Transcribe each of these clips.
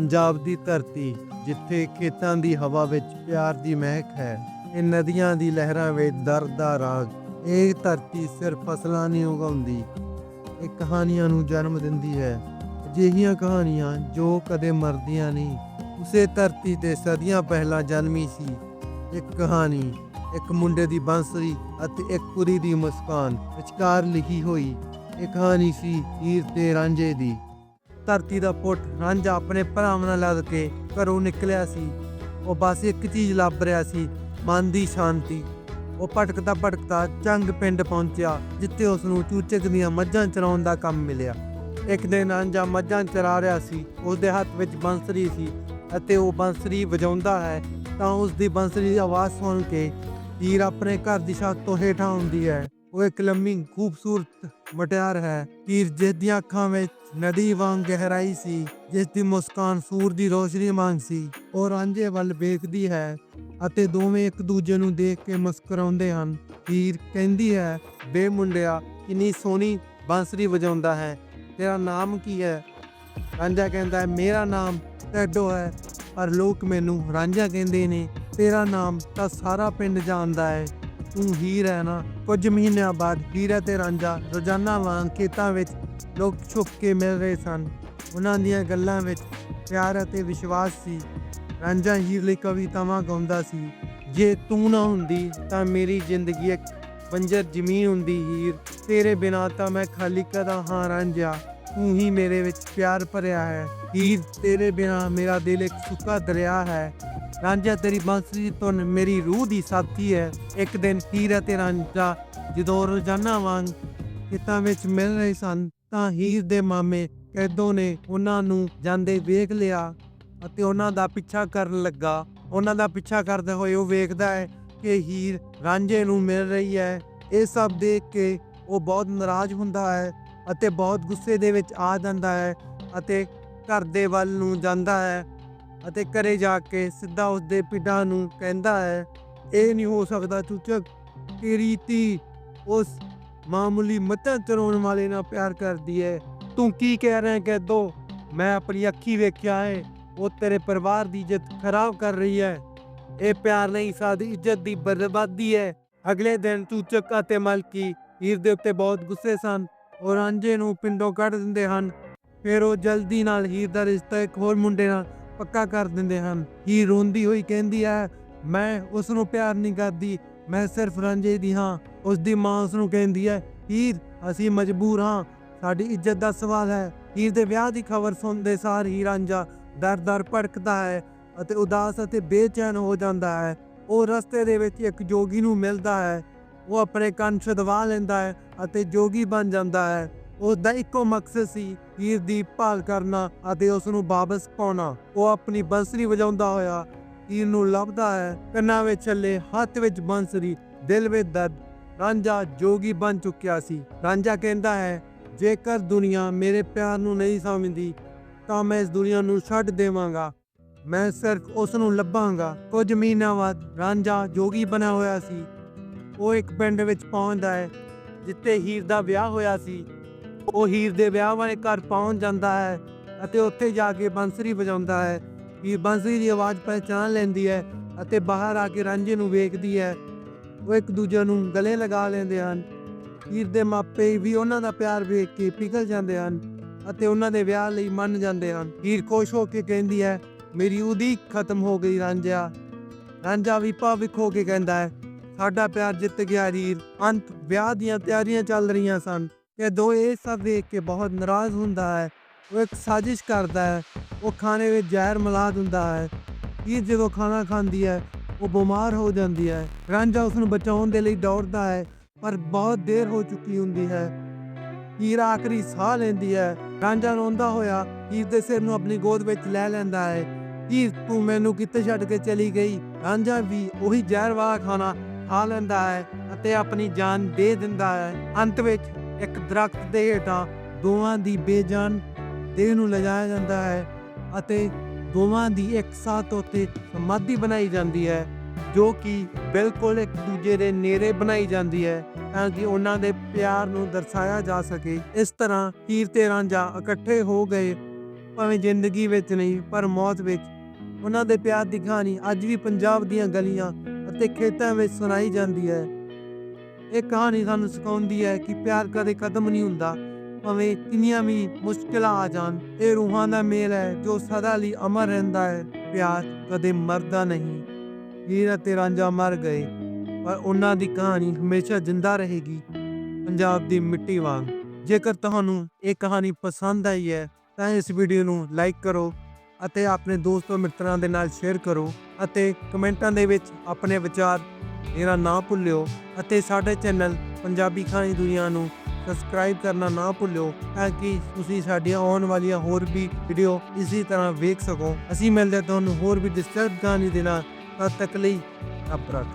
ਪੰਜਾਬ ਦੀ ਧਰਤੀ, ਜਿੱਥੇ ਖੇਤਾਂ ਦੀ ਹਵਾ ਵਿੱਚ ਪਿਆਰ ਦੀ ਮਹਿਕ ਹੈ ਇਹ ਨਦੀਆਂ ਦੀ ਲਹਿਰਾਂ ਵਿੱਚ ਦਰਦ ਦਾ ਰਾਗ, ਇਹ ਧਰਤੀ ਸਿਰਫ ਫਸਲਾਂ ਨਹੀਂ ਉਗਾਉਂਦੀ, ਇਹ ਕਹਾਣੀਆਂ ਨੂੰ ਜਨਮ ਦਿੰਦੀ ਹੈ। ਅਜਿਹੀਆਂ ਕਹਾਣੀਆਂ ਜੋ ਕਦੇ ਮਰਦੀਆਂ ਨਹੀਂ, ਉਸੇ ਧਰਤੀ ਤੇ ਸਦੀਆਂ ਪਹਿਲਾਂ ਜਨਮੀ ਸੀ। ਇੱਕ ਕਹਾਣੀ, ਇੱਕ ਮੁੰਡੇ ਦੀ ਬਾਂਸਰੀ ਅਤੇ ਇੱਕ ਕੁੜੀ ਦੀ ਮੁਸਕਾਨ ਵਿਚਕਾਰ ਲਿਖੀ ਹੋਈ, ਇਹ ਕਹਾਣੀ ਸੀ ਹੀਰ ਤੇ ਰਾਂਝੇ ਦੀ। ਧਰਤੀ ਦਾ ਪੁੱਟ ਰਾਂਝਾ ਆਪਣੇ ਭਰਾਵਾਂ ਨਾਲ ਲੱਦ ਕੇ ਘਰੋਂ ਨਿਕਲਿਆ ਸੀ। ਉਹ ਬਸ ਇੱਕ ਚੀਜ਼ ਲੱਭ ਰਿਹਾ ਸੀ, ਮਨ ਦੀ ਸ਼ਾਂਤੀ। ਉਹ ਭਟਕਦਾ ਭਟਕਦਾ ਚੰਗ ਪਿੰਡ ਪਹੁੰਚਿਆ, ਜਿੱਥੇ ਉਸ ਨੂੰ ਚੂਚਕ ਦੀਆਂ ਮੱਝਾਂ ਚਰਾਉਣ ਦਾ ਕੰਮ ਮਿਲਿਆ। ਇੱਕ ਦਿਨ ਰਾਂਝਾ ਮੱਝਾਂ ਚਰਾ ਰਿਹਾ ਸੀ ਉਸ ਦੇ ਹੱਥ ਵਿੱਚ ਬੰਸਰੀ ਸੀ ਅਤੇ ਉਹ ਬੰਸਰੀ ਵਜਾਉਂਦਾ ਹੈ ਤਾਂ ਉਸ ਦੀ ਬੰਸਰੀ ਦੀ ਆਵਾਜ਼ ਸੁਣ ਕੇ ਹੀਰ ਆਪਣੇ ਘਰ ਦੀ ਛੱਤ ਤੋਂ ਹੇਠਾਂ ਆਉਂਦੀ ਹੈ। ਉਹ ਇੱਕ ਲੰਮੀ ਖੂਬਸੂਰਤ ਮਟਿਆਰ ਹੈ। ਤੀਰ ਜਿਸ ਦੀਆਂ ਅੱਖਾਂ ਵਿੱਚ ਨਦੀ ਵਾਂਗ ਗਹਿਰਾਈ ਸੀ, ਜਿਸ ਦੀ ਮੁਸਕਾਨ ਸੂਰ ਦੀ ਰੋਸ਼ਨੀ ਵਾਂਗ ਸੀ, ਉਹ ਰਾਂਝੇ ਵੱਲ ਵੇਖਦੀ ਹੈ ਅਤੇ ਦੋਵੇਂ ਇੱਕ ਦੂਜੇ ਨੂੰ ਦੇਖ ਕੇ ਮੁਸਕਰਾਉਂਦੇ ਹਨ। ਤੀਰ ਕਹਿੰਦੀ ਹੈ ਬੇ ਮੁੰਡਿਆ, ਕਿੰਨੀ ਸੋਹਣੀ ਬਾਂਸਰੀ ਵਜਾਉਂਦਾ ਹੈ, ਤੇਰਾ ਨਾਮ ਕੀ ਹੈ? ਰਾਂਝਾ ਕਹਿੰਦਾ ਹੈ, ਮੇਰਾ ਨਾਮ ਟੈਡੋ ਹੈ, ਪਰ ਲੋਕ ਮੈਨੂੰ ਰਾਂਝਾ ਕਹਿੰਦੇ ਨੇ, ਤੇਰਾ ਨਾਮ ਤਾਂ ਸਾਰਾ ਪਿੰਡ ਜਾਣਦਾ ਹੈ। ਤੂੰ ਹੀਰ ਹੈ ਨਾ ਕੁਝ ਮਹੀਨਿਆਂ ਬਾਅਦ ਹੀਰਾ ਤੇ ਰਾਂਝਾ ਰੋਜ਼ਾਨਾ ਵਾਂਗ ਖੇਤਾਂ ਵਿੱਚ ਲੋਕ ਛੁਪ ਕੇ ਮਿਲ ਰਹੇ ਸਨ। ਉਹਨਾਂ ਦੀਆਂ ਗੱਲਾਂ ਵਿੱਚ ਪਿਆਰ ਅਤੇ ਵਿਸ਼ਵਾਸ ਸੀ। ਰਾਂਝਾ ਹੀਰ ਲਈ ਕਵਿਤਾਵਾਂ ਗਾਉਂਦਾ ਸੀ, ਜੇ ਤੂੰ ਨਾ ਹੁੰਦੀ ਤਾਂ ਮੇਰੀ ਜ਼ਿੰਦਗੀ ਇੱਕ ਬੰਜਰ ਜ਼ਮੀਨ ਹੁੰਦੀ ਹੀਰ। ਤੇਰੇ ਬਿਨਾ ਤਾਂ ਮੈਂ ਖਾਲੀ ਕਦਾ ਹਾਂ ਰਾਂਝਾ। ਤੂੰ ਹੀ ਮੇਰੇ ਵਿੱਚ ਪਿਆਰ ਭਰਿਆ ਹੈ। ਹੀਰ ਤੇਰੇ ਬਿਨਾ ਮੇਰਾ ਦਿਲ ਇੱਕ ਸੁੱਕਾ ਦਰਿਆ ਹੈ। ਰਾਂਝਾ ਤੇਰੀ ਬਾਂਸਰੀ ਦੀ ਧੁਨ ਮੇਰੀ ਰੂਹ ਦੀ ਸਾਥੀ ਹੈ। ਇੱਕ ਦਿਨ ਹੀਰ ਅਤੇ ਰਾਂਝਾ ਜਦੋਂ ਰੋਜ਼ਾਨਾ ਵਾਂਗ ਖੇਤਾਂ ਵਿੱਚ ਮਿਲ ਰਹੇ ਸਨ, ਤਾਂ ਹੀਰ ਦੇ ਮਾਮੇ ਕੈਦੋਂ ਨੇ ਉਹਨਾਂ ਨੂੰ ਜਾਂਦੇ ਵੇਖ ਲਿਆ ਅਤੇ ਉਹਨਾਂ ਦਾ ਪਿੱਛਾ ਕਰਨ ਲੱਗਾ। ਉਹਨਾਂ ਦਾ ਪਿੱਛਾ ਕਰਦੇ ਹੋਏ ਉਹ ਵੇਖਦਾ ਹੈ ਕਿ ਹੀਰ ਰਾਂਝੇ ਨੂੰ ਮਿਲ ਰਹੀ ਹੈ। ਇਹ ਸਭ ਦੇਖ ਕੇ ਉਹ ਬਹੁਤ ਨਾਰਾਜ਼ ਹੁੰਦਾ ਹੈ ਅਤੇ ਬਹੁਤ ਗੁੱਸੇ ਦੇ ਵਿੱਚ ਆ ਜਾਂਦਾ ਹੈ ਅਤੇ ਘਰ ਦੇ ਵੱਲ ਨੂੰ ਜਾਂਦਾ ਹੈ। ਅਤੇ ਘਰੇ ਜਾ ਕੇ ਸਿੱਧਾ ਉਸਦੇ ਪਿਤਾ ਨੂੰ ਕਹਿੰਦਾ ਹੈ, ਇਹ ਨਹੀਂ ਹੋ ਸਕਦਾ ਚੂਚਕ ਤੇਰੀ ਧੀ ਉਸ ਮਾਮੂਲੀ ਮੱਝਾਂ ਚਰਾਉਣ ਵਾਲੇ ਨਾਲ ਪਿਆਰ ਕਰਦੀ ਹੈ। ਤੂੰ ਕੀ ਕਹਿ ਰਿਹਾ ਕਿ ਦੋ। ਮੈਂ ਆਪਣੀ ਅੱਖੀ ਵੇਖਿਆ ਹੈ, ਉਹ ਤੇਰੇ ਪਰਿਵਾਰ ਦੀ ਇੱਜ਼ਤ ਖਰਾਬ ਕਰ ਰਹੀ ਹੈ। ਇਹ ਪਿਆਰ ਨਹੀਂ, ਸਾਡੀ ਇੱਜ਼ਤ ਦੀ ਬਰਬਾਦੀ ਹੈ। ਅਗਲੇ ਦਿਨ ਚੂਚਕ ਅਤੇ ਮਲਕੀ ਹੀਰ ਦੇ ਉੱਤੇ ਬਹੁਤ ਗੁੱਸੇ ਸਨ, ਉਹ ਰਾਂਝੇ ਨੂੰ ਪਿੰਡੋਂ ਕੱਢ ਦਿੰਦੇ ਹਨ। ਫਿਰ ਉਹ ਜਲਦੀ ਨਾਲ ਹੀਰ ਦਾ ਰਿਸ਼ਤਾ ਇੱਕ ਹੋਰ ਮੁੰਡੇ ਨਾਲ ਪੱਕਾ ਕਰ ਦਿੰਦੇ ਹਨ। ਹੀਰ ਰੋਂਦੀ ਹੋਈ ਕਹਿੰਦੀ ਹੈ, ਮੈਂ ਉਸ ਨੂੰ ਪਿਆਰ ਨਹੀਂ ਕਰਦੀ, ਮੈਂ ਸਿਰਫ ਰਾਂਝੇ ਦੀ ਹਾਂ। ਉਸ ਦੀ ਮਾਂ ਉਸ ਨੂੰ ਕਹਿੰਦੀ ਹੈ, ਹੀਰ, ਅਸੀਂ ਮਜਬੂਰ ਹਾਂ। ਸਾਡੀ ਇੱਜ਼ਤ ਦਾ ਸਵਾਲ ਹੈ। ਹੀਰ ਦੇ ਵਿਆਹ ਦੀ ਖਬਰ ਸੁਣਦੇ ਸਾਰ ਹੀ ਰਾਂਝਾ ਦਰ-ਦਰ ਭੜਕਦਾ ਹੈ ਅਤੇ ਉਦਾਸ ਅਤੇ ਬੇਚੈਨ ਹੋ ਜਾਂਦਾ ਹੈ। ਉਹ ਰਸਤੇ ਦੇ ਵਿੱਚ ਇੱਕ ਜੋਗੀ ਨੂੰ ਮਿਲਦਾ ਹੈ। ਉਹ ਆਪਣੇ ਕੰਨ ਛਦਵਾ ਲੈਂਦਾ ਹੈ ਅਤੇ ਜੋਗੀ ਬਣ ਜਾਂਦਾ ਹੈ। ਉਸ ਦਾ ਇੱਕੋ ਮਕਸਦ ਸੀ ਹੀਰ ਦੀ ਭਾਲ ਕਰਨਾ ਅਤੇ ਉਸ ਨੂੰ ਵਾਪਸ ਪਾਉਣਾ। ਉਹ ਆਪਣੀ ਬੰਸਰੀ ਵਜਾਉਂਦਾ ਹੋਇਆ ਹੀਰ ਨੂੰ ਲੱਭਦਾ ਹੈ, ਕੰਨਾਂ ਵਿੱਚ ਚੱਲੇ ਹੱਥ ਵਿੱਚ ਬੰਸਰੀ, ਦਿਲ ਵਿੱਚ ਦਰਦ। ਰਾਂਝਾ ਜੋਗੀ ਬਣ ਚੁੱਕਿਆ ਸੀ। ਰਾਂਝਾ ਕਹਿੰਦਾ ਹੈ, ਜੇਕਰ ਦੁਨੀਆ ਮੇਰੇ ਪਿਆਰ ਨੂੰ ਨਹੀਂ ਸਮਝਦੀ, ਤਾਂ ਮੈਂ ਇਸ ਦੁਨੀਆ ਨੂੰ ਛੱਡ ਦੇਵਾਂਗਾ। ਮੈਂ ਸਿਰਫ ਉਸ ਨੂੰ ਲੱਭਾਂਗਾ। ਕੁਝ ਮਹੀਨਿਆਂ ਬਾਅਦ ਰਾਂਝਾ ਜੋਗੀ ਬਣਿਆ ਹੋਇਆ ਸੀ। ਉਹ ਇੱਕ ਪਿੰਡ ਵਿੱਚ ਪਹੁੰਚਦਾ ਹੈ, ਜਿੱਥੇ ਹੀਰ ਦਾ ਵਿਆਹ ਹੋਇਆ ਸੀ। ਉਹ ਹੀਰ ਦੇ ਵਿਆਹ ਵਾਲੇ ਘਰ ਪਹੁੰਚ ਜਾਂਦਾ ਹੈ ਅਤੇ ਉੱਥੇ ਜਾ ਕੇ ਬੰਸਰੀ ਵਜਾਉਂਦਾ ਹੈ ਹੀਰ ਬੰਸਰੀ ਦੀ ਆਵਾਜ਼ ਪਹਿਚਾਨ ਲੈਂਦੀ ਹੈ ਅਤੇ ਬਾਹਰ ਆ ਕੇ ਰਾਂਝੇ ਨੂੰ ਵੇਖਦੀ ਹੈ। ਉਹ ਇੱਕ ਦੂਜੇ ਨੂੰ ਗਲੇ ਲਗਾ ਲੈਂਦੇ ਹਨ। ਹੀਰ ਦੇ ਮਾਪੇ ਵੀ ਉਹਨਾਂ ਦਾ ਪਿਆਰ ਵੇਖ ਕੇ ਪਿਘਲ ਜਾਂਦੇ ਹਨ ਅਤੇ ਉਹਨਾਂ ਦੇ ਵਿਆਹ ਲਈ ਮੰਨ ਜਾਂਦੇ ਹਨ। ਹੀਰ ਖੁਸ਼ ਹੋ ਕੇ ਕਹਿੰਦੀ ਹੈ, ਮੇਰੀ ਉਡੀਕ ਖਤਮ ਹੋ ਗਈ ਰਾਂਝਾ ਰਾਂਝਾ ਵੀ ਭਾਵਿਕ ਹੋ ਕੇ ਕਹਿੰਦਾ ਹੈ, ਸਾਡਾ ਪਿਆਰ ਜਿੱਤ ਗਿਆ ਹੀਰ। ਅੰਤ ਵਿਆਹ ਦੀਆਂ ਤਿਆਰੀਆਂ ਚੱਲ ਰਹੀਆਂ ਸਨ। ਕਿ ਦੋ ਇਹ ਸਭ ਵੇਖ ਕੇ ਬਹੁਤ ਨਾਰਾਜ਼ ਹੁੰਦਾ ਹੈ, ਉਹ ਇੱਕ ਸਾਜ਼ਿਸ਼ ਕਰਦਾ ਹੈ, ਉਹ ਖਾਣੇ ਵਿੱਚ ਜ਼ਹਿਰ ਮਿਲਾ ਦਿੰਦਾ ਹੈ ਹੀਰ ਜਦੋਂ ਖਾਣਾ ਖਾਂਦੀ ਹੈ, ਉਹ ਬਿਮਾਰ ਹੋ ਜਾਂਦੀ ਹੈ, ਰਾਂਝਾ ਉਸ ਨੂੰ ਬਚਾਉਣ ਦੇ ਲਈ ਦੌੜਦਾ ਹੈ, ਪਰ ਬਹੁਤ ਦੇਰ ਹੋ ਚੁੱਕੀ ਹੁੰਦੀ ਹੈ ਹੀਰਾ ਆਖਰੀ ਸਾਹ ਲੈਂਦੀ ਹੈ, ਰਾਂਝਾ ਰੋਂਦਾ ਹੋਇਆ ਹੀਰ ਦੇ ਸਿਰ ਨੂੰ ਆਪਣੀ ਗੋਦ ਵਿੱਚ ਲੈ ਲੈਂਦਾ ਹੈ ਹੀਰ ਤੂੰ ਮੈਨੂੰ ਕਿੱਥੇ ਛੱਡ ਕੇ ਚਲੀ ਗਈ? ਰਾਂਝਾ ਵੀ ਉਹੀ ਜ਼ਹਿਰ ਵਾਲਾ ਖਾਣਾ ਖਾ ਲੈਂਦਾ ਹੈ ਅਤੇ ਆਪਣੀ ਜਾਨ ਦੇ ਦਿੰਦਾ ਹੈ, ਅੰਤ ਵਿੱਚ ਇੱਕ ਦਰਖਤ ਦੇ ਹੇਠਾਂ ਦੋਵਾਂ ਦੀ ਬੇਜਾਨ ਦੇਹ ਨੂੰ ਲਿਜਾਇਆ ਜਾਂਦਾ ਹੈ ਅਤੇ ਦੋਵਾਂ ਦੀ ਇੱਕ ਸਾਥ ਉੱਤੇ ਸਮਾਧੀ ਬਣਾਈ ਜਾਂਦੀ ਹੈ, ਜੋ ਕਿ ਬਿਲਕੁਲ ਇੱਕ ਦੂਜੇ ਦੇ ਨੇੜੇ ਬਣਾਈ ਜਾਂਦੀ ਹੈ ਤਾਂ ਕਿ ਉਹਨਾਂ ਦੇ ਪਿਆਰ ਨੂੰ ਦਰਸਾਇਆ ਜਾ ਸਕੇ। ਇਸ ਤਰ੍ਹਾਂ ਹੀਰ ਤੇ ਰਾਂਝਾ ਇਕੱਠੇ ਹੋ ਗਏ, ਭਾਵੇਂ ਜ਼ਿੰਦਗੀ ਵਿੱਚ ਨਹੀਂ, ਪਰ ਮੌਤ ਵਿੱਚ। ਉਹਨਾਂ ਦੇ ਪਿਆਰ ਦੀ ਕਹਾਣੀ ਅੱਜ ਵੀ ਪੰਜਾਬ ਦੀਆਂ ਗਲੀਆਂ ਅਤੇ ਖੇਤਾਂ ਵਿੱਚ ਸੁਣਾਈ ਜਾਂਦੀ ਹੈ। ਇਹ ਕਹਾਣੀ ਸਾਨੂੰ ਸਿਖਾਉਂਦੀ ਹੈ ਕਿ ਪਿਆਰ ਕਦੇ ਖਤਮ ਨਹੀਂ ਹੁੰਦਾ, ਭਾਵੇਂ ਕਿੰਨੀਆਂ ਵੀ ਮੁਸ਼ਕਲਾਂ ਆ ਜਾਣ। ਇਹ ਰੂਹਾਂ ਦਾ ਮੇਲ ਹੈ ਜੋ ਸਦਾ ਲਈ ਅਮਰ ਰਹਿੰਦਾ ਹੈ, ਪਿਆਰ ਕਦੇ ਮਰਦਾ ਨਹੀਂ। ਹੀਰ ਅਤੇ ਰਾਂਝਾ ਮਰ ਗਏ, ਪਰ ਉਹਨਾਂ ਦੀ ਕਹਾਣੀ ਹਮੇਸ਼ਾ ਜਿੰਦਾ ਰਹੇਗੀ, ਪੰਜਾਬ ਦੀ ਮਿੱਟੀ ਵਾਂਗ। ਜੇਕਰ ਤੁਹਾਨੂੰ ਇਹ ਕਹਾਣੀ ਪਸੰਦ ਆਈ ਹੈ, ਤਾਂ ਇਸ ਵੀਡੀਓ ਨੂੰ ਲਾਈਕ ਕਰੋ ਅਤੇ ਆਪਣੇ ਦੋਸਤੋ ਮਿੱਤਰਾਂ ਦੇ ਨਾਲ ਸ਼ੇਅਰ ਕਰੋ ਅਤੇ ਕਮੈਂਟਾਂ ਦੇ ਵਿੱਚ ਆਪਣੇ ਵਿਚਾਰ ਮੇਰਾ ਨਾ ਭੁੱਲਿਓ ਅਤੇ ਸਾਡੇ ਚੈਨਲ ਪੰਜਾਬੀ ਕਹਾਣੀ ਦੁਨੀਆ ਨੂੰ ਸਬਸਕ੍ਰਾਈਬ ਕਰਨਾ ਨਾ ਭੁੱਲਿਓ ਤਾਂ ਕਿ ਤੁਸੀਂ ਸਾਡੀਆਂ ਆਉਣ ਵਾਲੀਆਂ ਹੋਰ ਵੀ ਵੀਡੀਓ ਇਸੇ ਤਰ੍ਹਾਂ ਵੇਖ ਸਕੋ। ਅਸੀਂ ਮਿਲਦੇ ਹਾਂ ਤੁਹਾਨੂੰ ਹੋਰ ਵੀ ਡਿਸਟਰਬ ਕਹਾਣੀ ਦੇ ਨਾਲ। ਤਦ ਤੱਕ ਲਈ ਅਪਰਕ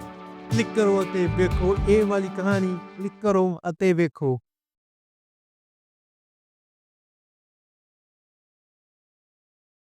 ਕਲਿੱਕ ਕਰੋ ਅਤੇ ਵੇਖੋ ਇਹ ਵਾਲੀ ਕਹਾਣੀ। ਕਲਿੱਕ ਕਰੋ ਅਤੇ ਵੇਖੋ।